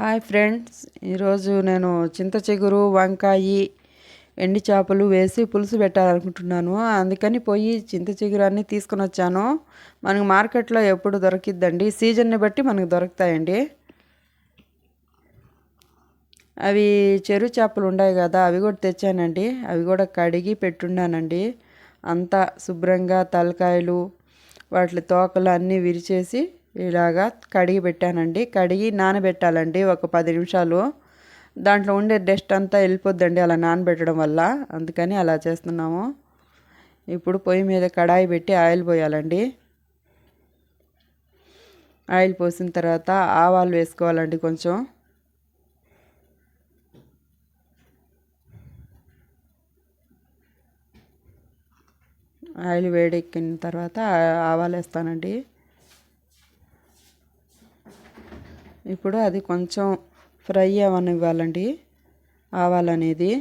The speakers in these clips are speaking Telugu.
హాయ్ ఫ్రెండ్స్ ఈరోజు నేను చింత చిగురు వంకాయి ఎండి చేపలు వేసి పులుసు పెట్టాలనుకుంటున్నాను. అందుకని పోయి చింత చిగురు అన్నీ తీసుకొని వచ్చాను. మనకు మార్కెట్లో ఎప్పుడు దొరికిద్దండి? సీజన్ని బట్టి మనకు దొరుకుతాయండి. అవి చెరు చేపలు ఉన్నాయి కదా అవి కూడా తెచ్చానండి. అవి కూడా కడిగి పెట్టున్నానండి. అంతా శుభ్రంగా తలకాయలు వాటి తోకలు అన్నీ విరిచేసి ఇలాగా కడిగి పెట్టానండి. కడిగి నానబెట్టాలండి ఒక పది నిమిషాలు. దాంట్లో ఉండే డస్ట్ అంతా వెళ్ళిపోద్దండి అలా నానబెట్టడం వల్ల. అందుకని అలా చేస్తున్నాము. ఇప్పుడు పొయ్యి మీద కడాయి పెట్టి ఆయిల్ పోయాలండి. ఆయిల్ పోసిన తర్వాత ఆవాలు వేసుకోవాలండి కొంచెం. ఆయిల్ వేడెక్కిన తర్వాత ఆవాలు వేస్తానండి. ఇప్పుడు అది కొంచెం ఫ్రై అవ్వనివ్వాలండి ఆవాలనేది.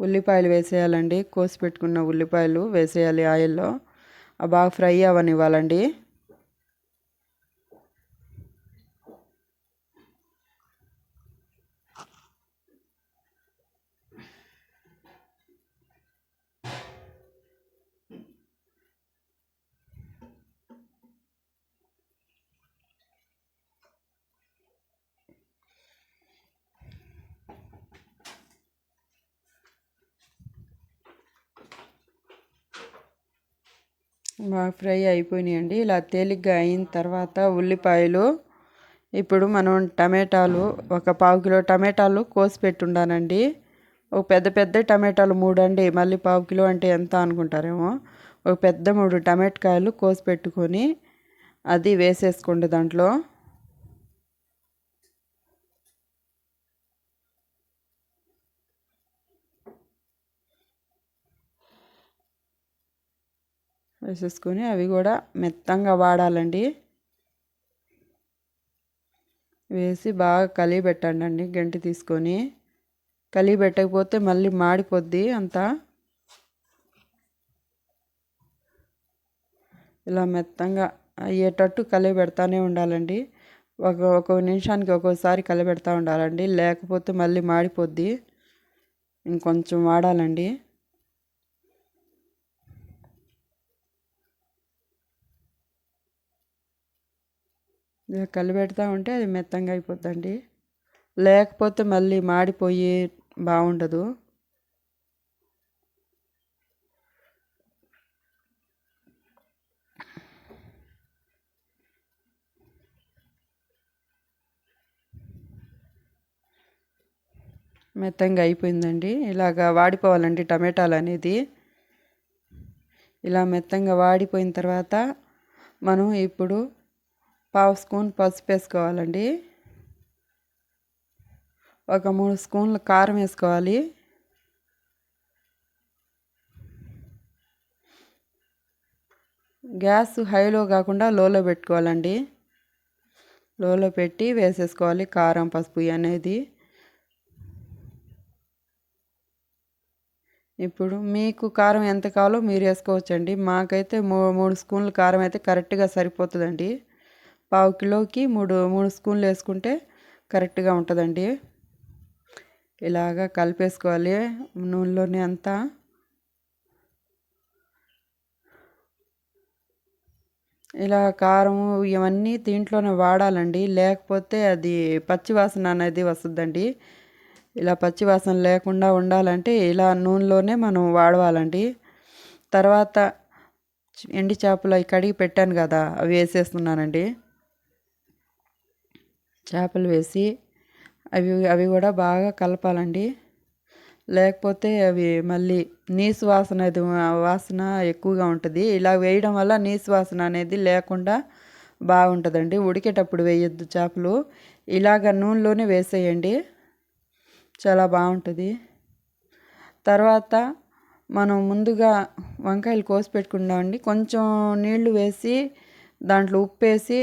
ఉల్లిపాయలు వేసేయాలండి. కోసి పెట్టుకున్న ఉల్లిపాయలు వేసేయాలి ఆయిల్లో. బాగా ఫ్రై అవ్వనివ్వాలండి బాగా ఫ్రై అయిపోయినాయండి. ఇలా తేలిగ్గా అయిన తర్వాత ఉల్లిపాయలు. ఇప్పుడు మనం టమాటాలు ఒక పావు కిలో టమాటాలు కోసి పెట్టుండానండి. ఒక పెద్ద పెద్ద టమాటాలు మూడు అండి మళ్ళీ పావు కిలో అంటే ఎంత అనుకుంటారేమో. ఒక పెద్ద మూడు టమాటకాయలు కోసి పెట్టుకొని అది వేసేసుకోండి దాంట్లో. వేసేసుకొని అవి కూడా మెత్తంగా వాడాలండి. వేసి బాగా కలిగి పెట్టండి గంటి తీసుకొని. కలిగి పెట్టకపోతే మళ్ళీ మాడిపోద్ది అంతా. ఇలా మెత్తంగా అయ్యేటట్టు కలిగి పెడతానే ఉండాలండి. ఒక ఒక నిమిషానికి ఒక్కోసారి కలిపెడతా ఉండాలండి లేకపోతే మళ్ళీ మాడిపోద్ది. ఇంకొంచెం వాడాలండి. కలిపెడతా ఉంటే అది మెత్తంగా అయిపోద్దండి. లేకపోతే మళ్ళీ మాడిపోయి బాగుండదు. మెత్తంగా అయిపోయిందండి. ఇలాగా వాడిపోవాలండి టమాటాలు అనేది. ఇలా మెత్తంగా వాడిపోయిన తర్వాత మనం ఇప్పుడు పావు స్పూన్ పసుపు వేసుకోవాలండి. ఒక మూడు స్పూన్లు కారం వేసుకోవాలి. గ్యాస్ హైలో కాకుండా లోలో పెట్టుకోవాలండి. లోలో పెట్టి వేసేసుకోవాలి కారం పసుపు అనేది. ఇప్పుడు మీకు కారం ఎంత కావాలో మీరు వేసుకోవచ్చండి. మాకైతే మూ మూడు స్పూన్లు కారం అయితే కరెక్ట్గా సరిపోతుందండి. పావు కిలోకి మూడు మూడు స్పూన్లు వేసుకుంటే కరెక్ట్గా ఉంటుందండి. ఇలాగా కలిపేసుకోవాలి నూనెలోనే అంతా. ఇలా కారం ఇవన్నీ దీంట్లోనే వాడాలండి. లేకపోతే అది పచ్చివాసన అనేది వస్తుందండి. ఇలా పచ్చివాసన లేకుండా ఉండాలంటే ఇలా నూనెలోనే మనం వాడవాలండి. తర్వాత ఎండి చేపలు అవి కడిగి పెట్టాను కదా అవి వేసేస్తున్నానండి. చేపలు వేసి అవి అవి కూడా బాగా కలపాలండి. లేకపోతే అవి మళ్ళీ నీసు వాసన అది వాసన ఎక్కువగా ఉంటుంది. ఇలా వేయడం వల్ల నీసు వాసన అనేది లేకుండా బాగుంటుందండి. ఉడికేటప్పుడు వేయొద్దు చేపలు. ఇలాగ నూనెలోనే వేసేయండి. చాలా బాగుంటుంది. తర్వాత మనం ముందుగా వంకాయలు కోసి పెట్టుకున్నామండి కొంచెం నీళ్ళు వేసి దాంట్లో ఉప్పు వేసి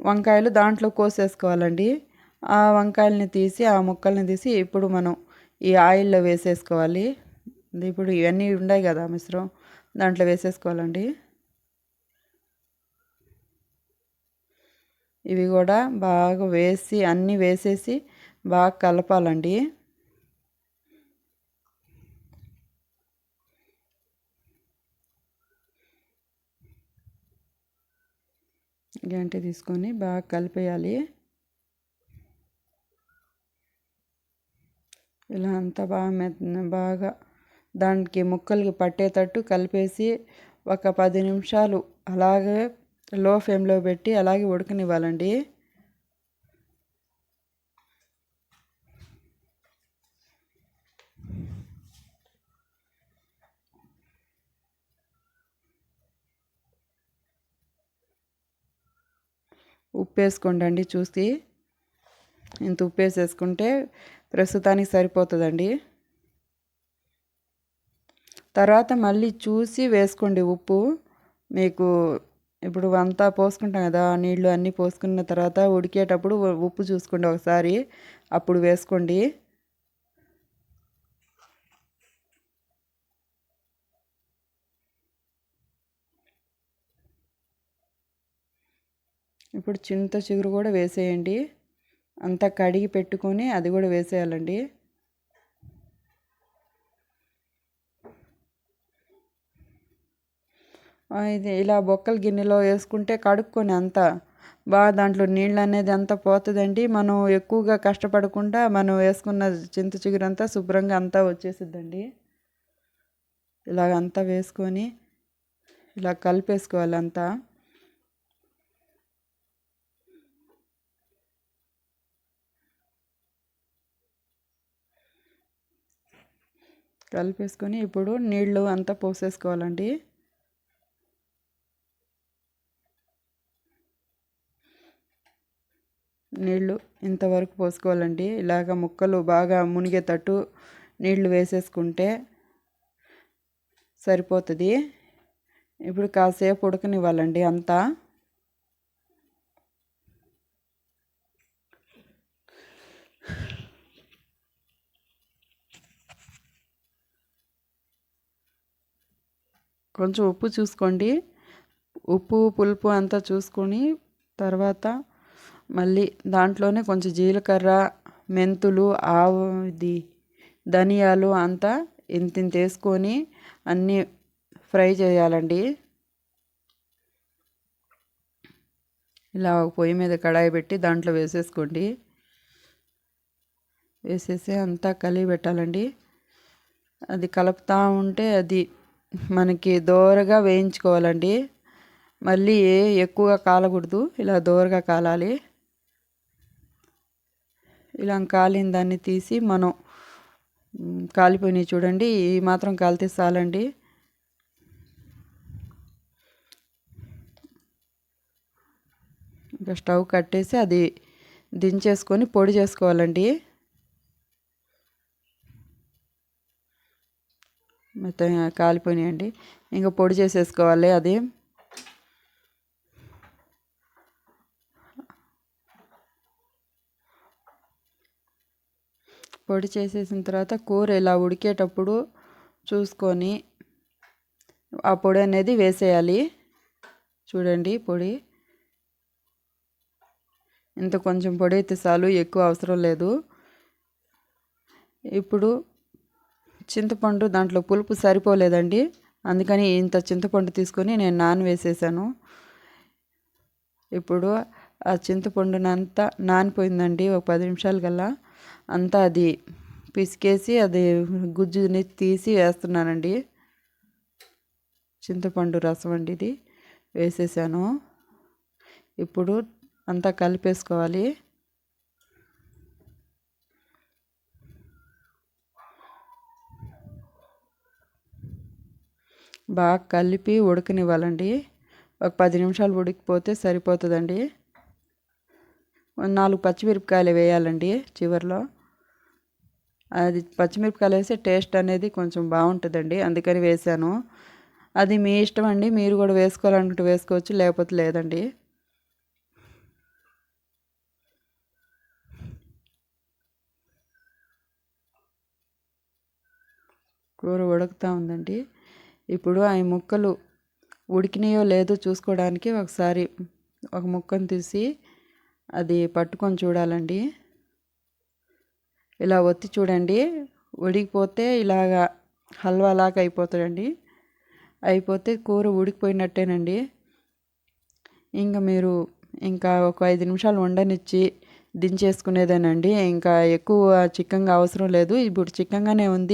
వంకాయలు దాంట్లో కోసేసుకోవాలండి. ఆ వంకాయలని తీసి ఆ ముక్కల్ని తీసి ఇప్పుడు మనం ఈ ఆయిల్లో వేసేసుకోవాలి. ఇప్పుడు ఇవన్నీ ఉన్నాయి కదా మిశ్రం దాంట్లో వేసేసుకోవాలండి. ఇవి కూడా బాగా వేసి అన్నీ వేసేసి బాగా కలపాలండి. గంటె తీసుకొని బాగా కలిపేయాలి. ఇలా అంతా బాగా మెత్త బాగా దానికి ముక్కలకి పట్టేటట్టు కలిపేసి ఒక పది నిమిషాలు అలాగే లో ఫ్లేమ్లో పెట్టి అలాగే ఉడకనివ్వాలండి. ఉప్పు వేసుకోండి చూసి. ఇంత ఉప్పు వేసేసుకుంటే ప్రస్తుతానికి సరిపోతుందండి. తర్వాత మళ్ళీ చూసి వేసుకోండి ఉప్పు. మీకు ఇప్పుడు అంతా పోసుకుంటాం కదా నీళ్ళు అన్నీ పోసుకున్న తర్వాత ఉడికేటప్పుడు ఉప్పు చూసుకోండి ఒకసారి. అప్పుడు వేసుకోండి. ఇప్పుడు చింత చిగురు కూడా వేసేయండి. అంతా కడిగి పెట్టుకొని అది కూడా వేసేయాలండి. ఇది ఇలా బొక్కల గిన్నెలో వేసుకుంటే కడుక్కొని అంతా బాగా దాంట్లో నీళ్ళు అనేది అంతా పోతుందండి. మనం ఎక్కువగా కష్టపడకుండా మనం వేసుకున్న చింత చిగురు అంతా శుభ్రంగా అంతా వచ్చేసిద్దండి. ఇలాగంతా వేసుకొని ఇలా కలిపేసుకోవాలి కలిపేసుకొని ఇప్పుడు నీళ్ళు అంతా పోసేసుకోవాలండి. నీళ్ళు ఇంతవరకు పోసుకోవాలండి. ఇలాగ ముక్కలు బాగా మునిగేటట్టు నీళ్ళు వేసేసుకుంటే సరిపోతుంది. ఇప్పుడు కాసేపు ఉడకనివ్వాలండి అంతా. కొంచెం ఉప్పు చూసుకోండి. ఉప్పు పులుపు అంతా చూసుకొని తర్వాత మళ్ళీ దాంట్లోనే కొంచెం జీలకర్ర మెంతులు ఆవు ఇది ధనియాలు అంతా ఇంత ఇంత వేసుకొని అన్నీ ఫ్రై చేయాలండి. ఇలా పొయ్యి మీద కడాయి పెట్టి దాంట్లో వేసేసుకోండి. వేసేసి అంతా కలిగి పెట్టాలండి. అది కలుపుతూ ఉంటే అది మనకి దోరగా వేయించుకోవాలండి. మళ్ళీ ఎక్కువగా కాలకూడదు. ఇలా దోరగా కాలాలి. ఇలా కాలిన దాన్ని తీసి మనం కాలిపోయినాయి చూడండి. ఈ మాత్రం కాలితే చాలండి. ఇంకా స్టవ్ కట్టేసి అది దించేసుకొని పొడి చేసుకోవాలండి. మొత్తం కాలిపోయినాయండి. ఇంకా పొడి చేసేసుకోవాలి అది. పొడి చేసేసిన తర్వాత కూర ఇలా ఉడికేటప్పుడు చూసుకొని ఆ పొడి అనేది వేసేయాలి. చూడండి పొడి. ఇంత కొంచెం పొడి అయితే చాలు ఎక్కువ అవసరం లేదు. ఇప్పుడు చింతపండు దాంట్లో పులుపు సరిపోలేదండి. అందుకని ఇంత చింతపండు తీసుకొని నేను నాన్ వేసేసాను ఇప్పుడు ఆ చింతపండునంతా నానిపోయిందండి ఒక పది నిమిషాల కల్లా అంతా అది పిసికేసి అది గుజ్జుని తీసి వేస్తున్నానండి. చింతపండు రసం అండి ఇది. వేసేసాను. ఇప్పుడు అంతా కలిపేసుకోవాలి. బాగా కలిపి ఉడకనివ్వాలండి. ఒక పది నిమిషాలు ఉడికిపోతే సరిపోతుందండి. నాలుగు పచ్చిమిరపకాయలు వేయాలండి చివరిలో. అది పచ్చిమిరపకాయలు వేస్తే టేస్ట్ అనేది కొంచెం బాగుంటుందండి. అందుకని వేసాను అది మీ ఇష్టం అండి. మీరు కూడా వేసుకోవాలనుకుంటే వేసుకోవచ్చు లేకపోతే లేదండి. కూర ఉడుకుతూ ఉందండి. ఇప్పుడు ఆ ముక్కలు ఉడికినాయో లేదో చూసుకోవడానికి ఒకసారి ఒక ముక్కను తీసి అది పట్టుకొని చూడాలండి. ఇలా ఒత్తి చూడండి. ఉడికిపోతే ఇలాగా హల్వా లాగా అయిపోతుందండి. అయిపోతే కూర ఉడికిపోయినట్టేనండి. ఇంకా మీరు ఇంకా ఒక ఐదు నిమిషాలు ఉండనిచ్చి దించేసుకునేదేనండి. ఇంకా ఎక్కువ చిక్కగా అవసరం లేదు. ఇప్పుడు చిక్కంగానే ఉంది.